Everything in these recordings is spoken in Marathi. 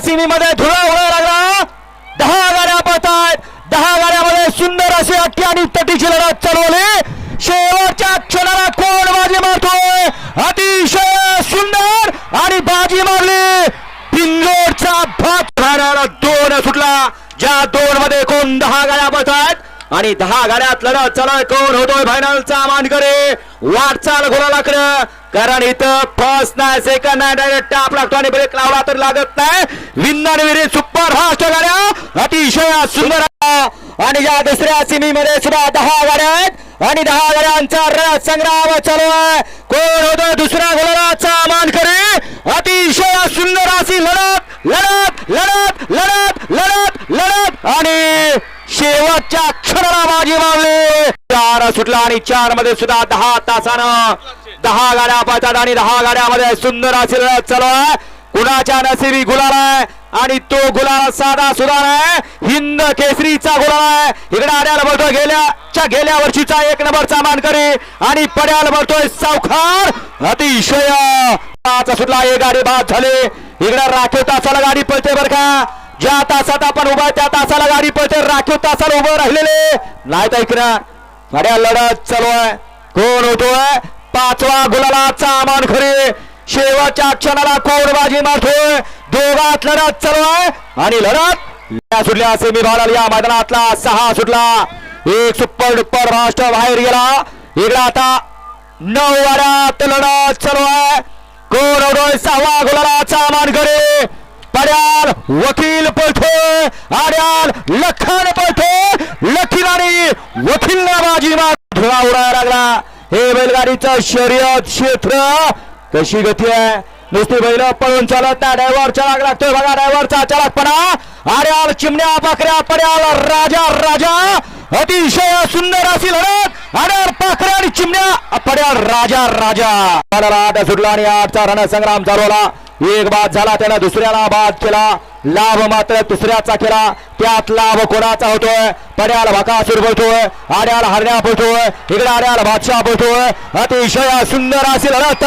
सिमी मध्ये धुळा उडा लागला. दहा गाड्या पळतायत दहा गाड्यामध्ये सुंदर अशी अट्टी आणि तटीची लढत चालवली शेवटच्या क्षणाला कोण बाजी मारतोय? अतिशय सुंदर आणि बाजी मारली. पिंजोडचा भात राहणारा दोन सुटला. ज्या दोन मध्ये कोण दहा गाड्या पळतायत आणि दहा गाड्यात लढत चला कोण? होतोय फायनलचा मानकरे. वाटचाल घोडालाकडं. कारण इथं फर्स्ट नाही सेकंड नाही डायरेक्ट टाप लागतो आणि ब्रेक लावला तर लागत नाही. विंदन विरे सुपर फास्ट गाड्या. अतिशय सुंदर. आणि या दुसऱ्या सिमी मध्ये सुद्धा दहा गाड्या आहेत. आणि दहा गाड्यांचा रणत संग्राम चालू आहे. कोण? होतो दुसऱ्या गोलाचा मानकरी. अतिशय सुंदर अशी लढत लढत लढत लढत लढत लढत. आणि शेवटच्या क्षणाला बाजी मारली. चार सुटला आणि चारमध्ये सुद्धा दहा तासानं. दहा गाड्या पाहतात आणि दहा गाड्यामध्ये सुंदर असेल लढत कुणाच्या नसिबी गुलाल आहे आणि तो गुलाल साधा सुधार आहे. हिंद केसरीचा गुलाल आहे. इकडे आड्याला बोलतोय गेल्याच्या गेल्या वर्षीचा एक नंबरचा मानकरी आणि पड्याला बोलतोय सावखार अतिशय. सुटला एक गाडी बाद झाले. इकडे राखीव तासाला गाडी पळते बर का? ज्या तासात आपण उभा त्या तासाला गाडी पळते. राखीव तासाला उभं राहिलेले. नाही तर इकडं गाड्या लढत चालू आहे. कोण होतोय पाचवा गुलालाचा मानखरी शेवटच्या क्षणाला कोण बाजी मारतोय. दोघात लढत चालू आहे. आणि लढत सुटल्या. सेमी भागाला या मैदानातला सहा सुटला. एक सुपर डुप्पर राष्ट्र बाहेर गेला. इकडे आता नऊ वाड्यात लढत चालू आहे. कोण होतोय सहावा गुलालाचा मानकरी पड्याल वकील पळतोय आड्याल लखान पळतोय लखील आणि वकील बाजी मार उडायला लागला. हे बैलगाडीचं शर्यत क्षेत्र कशी गती आहे? नुसती बैल पळून चालत नाही ड्रायव्हर चालक लागतोय बघा ड्रायव्हरचा चालकपणा आर्याल चिमण्या पाकऱ्या पड्याल राजा राजा. अतिशय सुंदर अशी लढत. आर्याल पाकऱ्या आणि चिमण्या पड्याल राजा राजा. सुटला आणि आठचा रणसंग्राम चालवला. एक बाद झाला त्यानं दुसऱ्याला बाद केला. लाभ मात्र तिसऱ्याचा केला. त्यात लाभ कोणाचा होतोय? पड्याला भकासूर बोलतोय आड्याला हरण्या बोलतोय इकडे आड्याला बादशाह बोलतोय. अतिशय सुंदर अशी लढत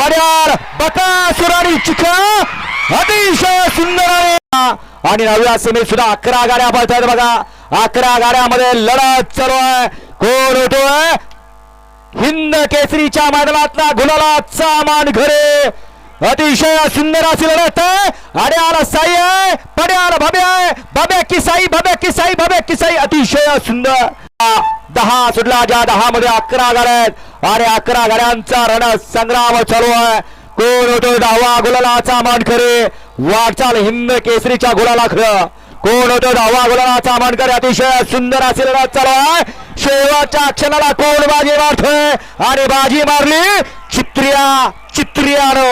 पड्याल बकासूर आणि चिखा अतिशय सुंदर आहे. आणि नव्या सीमेत सुद्धा अकरा गाड्या पळतायत बघा. अकरा गाड्यामध्ये लढत चालू आहे. कोण होतोय? हिंद केसरीच्या मैदानातला गुलालाचा मान घरे. अतिशय सुंदर अशी लढत आहे. आड्याला साई आहे पड्याला भबे आहे. भबे की साई भबे की साई भबे की साई अतिशय सुंदर. दहा सुटला ज्या दहा मध्ये अकरा गाड्या आहेत अरे अकरा गाड्यांचा रण संग्राम चालू आहे. कोण होतो दहावा गुलालाचा मानकरे? वाटचाल हिंद केसरीच्या गुलाला खरं कोण होतो दहावा गुलालाचा मानकरे? अतिशय सुंदर अशी लढत चालू आहे. शेवटच्या क्षणाला कोण बाजी मारतोय? आणि बाजी मारली चित्रिया चित्रियानं.